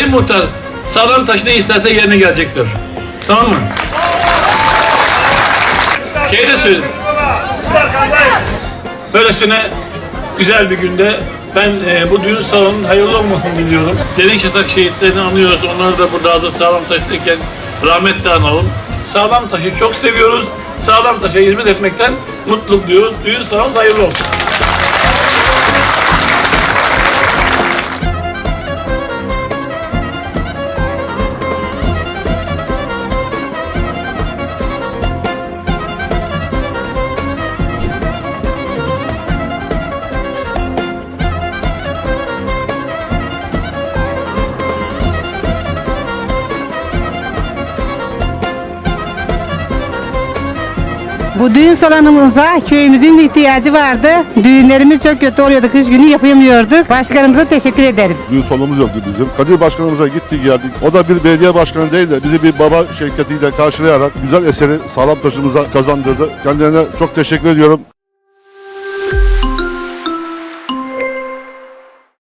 muhtar sağlam taş ne isterse yerine gelecektir. Tamam mı? Şey de. Böylesine güzel bir günde ben e, bu düğün salonunun hayırlı olmasını diliyorum. Derin Şatak şehitlerini anıyoruz. Onları da burada adı Sağlam Taş'tayken rahmetle analım. Sağlam taşı çok seviyoruz. Sağlam taşa hizmet etmekten mutluluk duyuyoruz. Düğün salonu hayırlı olsun. Bu düğün salonumuza köyümüzün ihtiyacı vardı. Düğünlerimiz çok kötü oluyordu. Kış günü yapamıyorduk. Başkanımıza teşekkür ederim. Düğün salonumuz yoktu bizim. Kadir Başkanımıza gittik geldik. O da bir belediye başkanı değil de bizi bir baba şirketiyle karşılayarak güzel eseri sağlam taşımıza kazandırdı. Kendilerine çok teşekkür ediyorum.